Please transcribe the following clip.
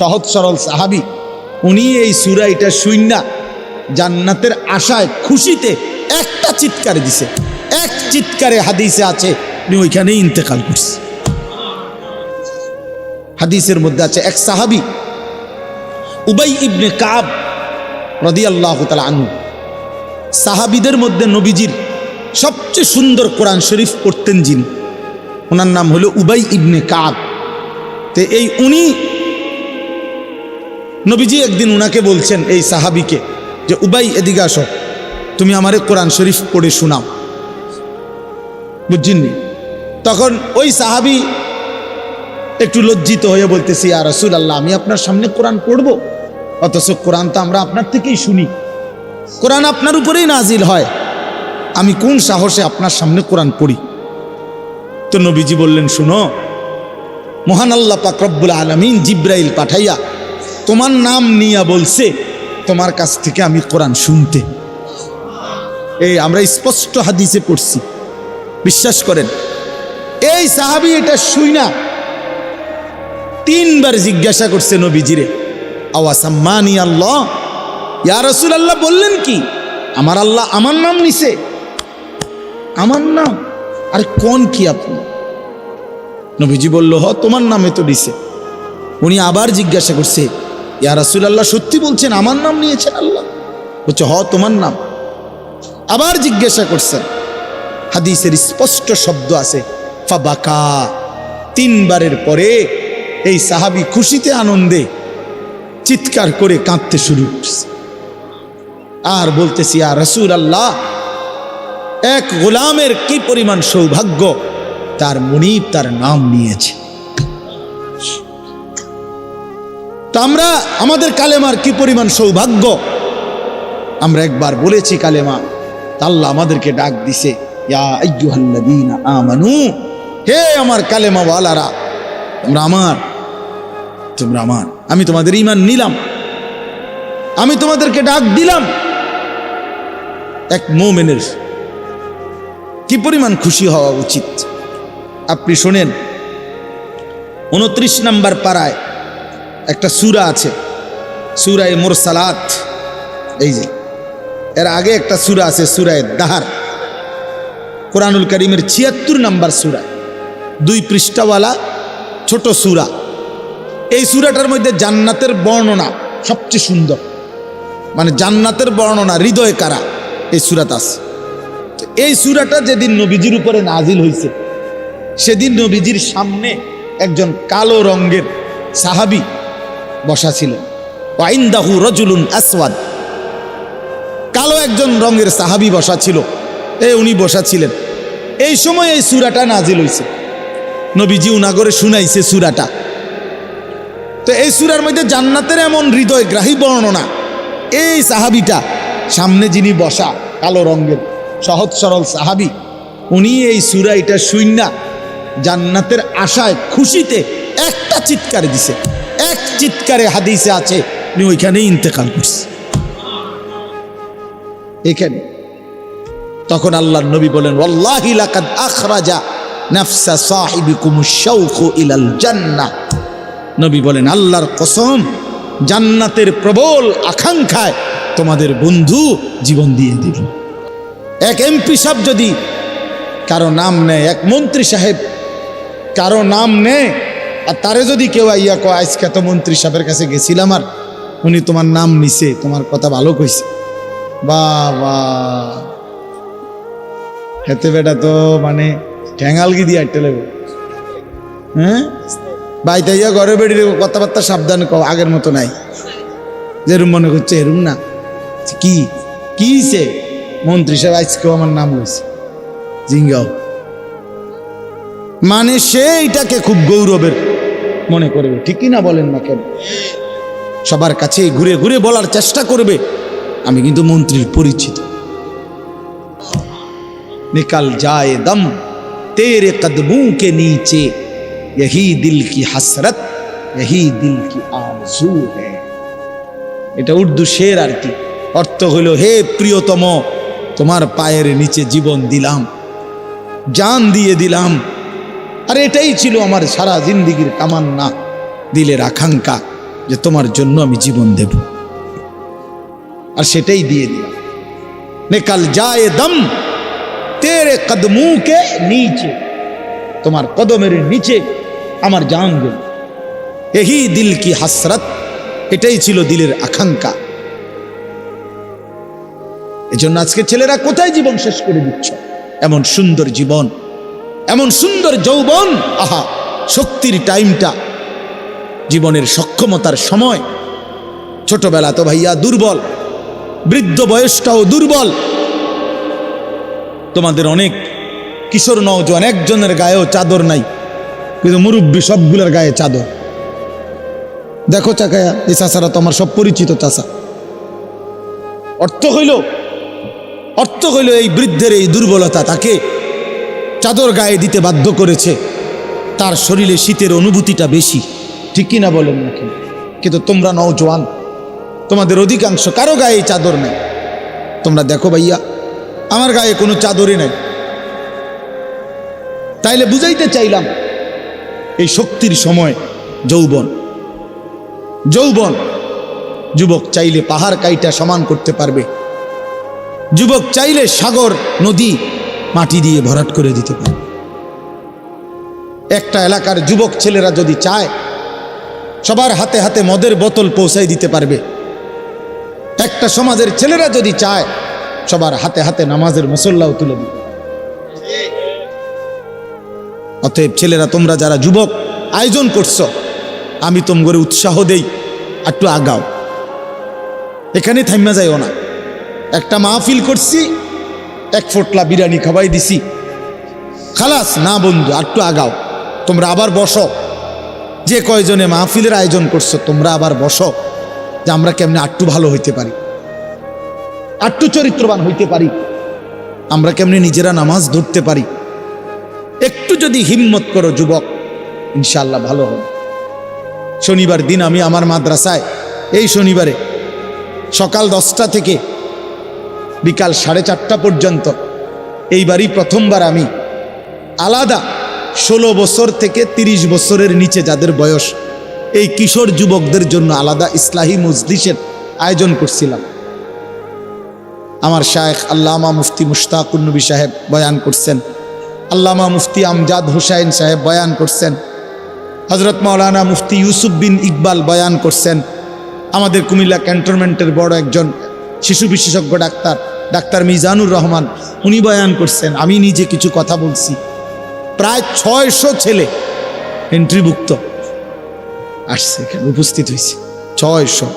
সহজ সরল সাহাবি, উনি এই সুরা এটা জান্নাতের আশায় খুশিতে একটা চিৎকার দিছে। এক চিৎকারে হাদিসে আছে উনি ওইখানেই ইন্তেকাল করছে। হাদিসের মধ্যে আছে, এক সাহাবি, উবাই ইবনে কাব রদি আল্লাহ আনু সাহাবিদের মধ্যে নবীজির সবচেয়ে সুন্দর কোরআন শরীফ পড়তেন যিনি। ওনার নাম হলো উবাই ইবনে কাব। তে এই উনি নবীজি একদিন উনাকে বলছেন, এই সাহাবিকে, যে উবাই, এদিকে আসো। তুমি আমারে কোরআন শরীফ পড়ে শোনাও। বুঝছেননি তখন ওই সাহাবি একটু লজ্জিত হয়ে বলতেছি আর রসুল আল্লাহ আমি আপনার সামনে কোরআন পড়ব? অথচ কোরআন তো আমরা আপনার থেকেই শুনি। কোরআন আপনার উপরেই নাজিল হয়। আমি কোন সাহসে আপনার সামনে কোরআন পড়ি? তো নবীজি বললেন, শুনো, মহান আল্লাহ পাক আলমিন জিব্রাইল পাঠাইয়া তোমার নাম নিয়া বলছে, তোমার কাছ থেকে আমি কোরআন শুনতে। এই, আমরা স্পষ্ট হাদিসে পড়ছি। বিশ্বাস করেন, এই সাহাবি এটা শুই না। তিনবার জিজ্ঞাসা করছে নবীজিরে আওয়াসাম্মানি আল্লাহ? ইয়া রসুল আল্লাহ বললেন কি? আমার আল্লাহ আমার নাম নিছে। আমার নাম? আর কোন কি আপনি? নবীজি বলল, হ, তোমার নামে তো দিছে উনি আবার জিজ্ঞাসা করছে ইয়া রসুল আল্লাহ সত্যি বলছেন, আমার নাম নিয়েছেন আল্লাহ। বলছে, হ, তোমার নাম। আবার জিজ্ঞাসা করছেন। হাদিসের স্পষ্ট শব্দ আছে, ফাবাকা। তিনবারের পরে এই সাহাবি খুশিতে আনন্দে চিৎকার করে কাঁদতে শুরু করছে। আর বলতেছি আর রসুল আল্লাহ এক গোলামের কি পরিমাণ সৌভাগ্য, তার মনিব তার নাম নিয়েছে। তো আমরা আমাদের কালেমার কি পরিমাণ সৌভাগ্য? আমরা একবার বলেছি কালেমা আল্লাহ আমাদেরকে ডাক দিছে হে আমার কালেমা ওয়ালারা তোমরা আমার তোমরা আমার, আমি তোমাদের ইমান নিলাম, আমি তোমাদেরকে ডাক দিলাম। এক মোমেনের কি পরিমাণ খুশি হওয়া উচিত? আপনি শোনেন, উনত্রিশ নাম্বার পাড়ায় একটা সুরা আছে, সুরায় মোরসালাত। এই যে, এর আগে একটা সুরা আছে, সুরায় দাহার। কোরআনুল করিমের ছিয়াত্তর নাম্বার সুরা, দুই পৃষ্ঠাওয়ালা, ছোট সুরা। এই সুরাটার মধ্যে জান্নাতের বর্ণনা সবচেয়ে সুন্দর। মানে জান্নাতের বর্ণনা, হৃদয় কারা? এই সুরাত আছে। এই সুরাটা যেদিন নবীজির উপরে নাজিল হয়েছে সেদিন নবীজির সামনে একজন কালো রঙ্গের সাহাবি বসা ছিলেন ওয়াইন্দাহু রজুলুন আসওয়াদ। কালো একজন রঙের সাহাবি বসা ছিল। এ উনি বসা ছিলেন। এই সময় এই সুরাটা নাজিল হয়েছে নবীজি উনাগরে শুনাইছে সুরাটা। তো এই সুরার মধ্যে জান্নাতের এমন হৃদয় গ্রাহী বর্ণনা। এই সাহাবিটা, সামনে যিনি বসা, কালো রঙের, সহজ সরল সাহাবি, উনি এই সুরা এটা শুইনা জান্নাতের আশায় খুশিতে একটা চিৎকার দিছে। এক চিৎকারে হাদিসে আছে উনি ওইখানেই ইন্তেকাল করছে। এখানে তখন আল্লাহর নবী বলেন নবী বলেন, আল্লাহর কসম, জান্নাতের প্রবল আকাঙ্ক্ষায় তোমাদের বন্ধু জীবন দিয়ে দিল। এক এমপি সাহেব যদি কারও নাম নেয়, এক মন্ত্রী সাহেব কারও নাম নেয় আর তারে যদি কেউ আইয়া কয়, আজকে তো মন্ত্রী সাহেবের কাছে গেছিলাম আর উনি তোমার নাম নিছে, তোমার কথা ভালো কইছে। বাবা। হেতে বেটা তো মানে ঠ্যাঙালগি দিয়ে আটতে লাগবে। হ্যাঁ? বাইতে ইয়া ঘরে বেড়িয়ে কথাবার্তা সাবধান কও, আগের মতো নাই। যেরুম মনে করছে এরুম না। কি? কি সে মন্ত্রী সাহেব আজকেও আমার নাম হয়েছে জিঙ্গাও। মানে সে এটাকে খুব গৌরবের মনে করবে ঠিকই না বলেন না কেন সবার কাছে ঘুরে ঘুরে বলার চেষ্টা করবে আমি কিন্তু মন্ত্রীর পরিচিত निकल जाए दम तेरे कदमों के नीचे यही दिल की हसरत यही दिल की आरजू है এটা উর্দু শের আর কি অর্থ হলো হে প্রিয়তম তোমার পায়ের নিচে জীবন দিলাম জান দিয়ে দিলাম আর এটাই ছিল আমার সারা জিন্দিগির তামান্না, দিলের আকাঙ্ক্ষা যে তোমার জন্য আমি জীবন দেব। আর সেটাই দিয়ে দিলাম। নিকাল যায় দম, তেরে কদমু কে নিচে, তোমার কদমের নিচে আমার জান গেল। এহি দিল কি হাসরত, এটাই ছিল দিলের আকাঙ্ক্ষা। এজন্য আজকে ছেলেরা কোথায় জীবন শেষ করে দিচ্ছ? এমন সুন্দর জীবন এমন সুন্দর যৌবন, আহা, শক্তির টাইমটা, জীবনের সক্ষমতার সময়। ছোটবেলা তো ভাইয়া দুর্বল, বৃদ্ধ বয়সটাও দুর্বল। তোমাদের অনেক কিশোর নওজোয়ান, একজনের গায়েও চাদর নাই, কিন্তু মুরব্বী সবগুলোর গায়ে চাদর। দেখো চাকায়া, এই চাষারা তো আমার সব পরিচিত চাষা অর্থ হইল অর্থ হইল এই বৃদ্ধের এই দুর্বলতা, তাকে চাদর গায়ে দিতে বাধ্য করেছে। তার শরীরে শীতের অনুভূতিটা বেশি। ঠিক কিনা বলেন নাকি? কিন্তু তোমরা নওজোয়ান তোমাদের অধিকাংশ কারও গায়ে চাদর নেই। তোমরা দেখো ভাইয়া, আমার গায়ে কোনো চাদরই নাই। তাইলে বুঝাইতে চাইলাম, এই শক্তির সময় যৌবন। যৌবন, যুবক চাইলে পাহাড় কাইটা সমান করতে পারবে। যুবক চাইলে সাগর, নদী মাটি দিয়ে ভরাট করে দিতে পারবে একটা এলাকার যুবক ছেলেরা যদি চায়, সবার হাতে হাতে মদের বোতল পৌঁছাই দিতে পারবে। একটা সমাজের ছেলেরা যদি চায়, সবার হাতে হাতে নামাজের মুসল্লাও তুলে দিবে। অতএব ছেলেরা, তোমরা যারা যুবক, আয়োজন করছ, আমি তোমগরে উৎসাহ দেই, একটু আগাও। এখানে থাইমা যাইও না। একটা মাহফিল করছি এক ফোটলা বিরিয়ানি খাওয়াই দিছি। খালাস, না বন্ধু একটু আগাও। তোমরা আবার বসো। যে কয়জনে মাহফিলের আয়োজন করছ, তোমরা আবার বসো, যে আমরা কেমনে আটটু ভালো হইতে পারি। আটটু চরিত্রবান হইতে পারি। আমরা কেমনে নিজেরা নামাজ ধরতে পারি। একটু যদি হিম্মত করো, যুবক ইনশাল্লাহ ভালো হবে। শনিবার দিন আমি আমার মাদ্রাসায়, এই শনিবারে সকাল দশটা থেকে বিকাল সাড়ে চারটা পর্যন্ত। এইবারই প্রথমবার আমি আলাদা ষোলো বছর থেকে ৩০ বছরের নিচে যাদের বয়স, এই কিশোর যুবকদের জন্য আলাদা ইসলাহী মজলিসের আয়োজন করছিলাম। আমার শায়েখ আল্লামা মুফতি মুশতাকুন্নবী সাহেব বয়ান করছেন। আল্লামা মুফতি আমজাদ হুসাইন সাহেব বয়ান করছেন। হজরত মাওলানা মুফতি ইউসুফ বিন ইকবাল বয়ান করছেন। আমাদের কুমিল্লা ক্যান্টনমেন্টের বড় একজন শিশু বিশেষজ্ঞ ডাক্তার ডাক্তার মিজানুর রহমান, উনি বয়ান করছেন, আমি নিজে কিছু কথা বলছি। প্রায় ছয়শো ছেলে এন্ট্রিভুক্ত আসছে এখানে, উপস্থিত হয়েছে। ছয়শো।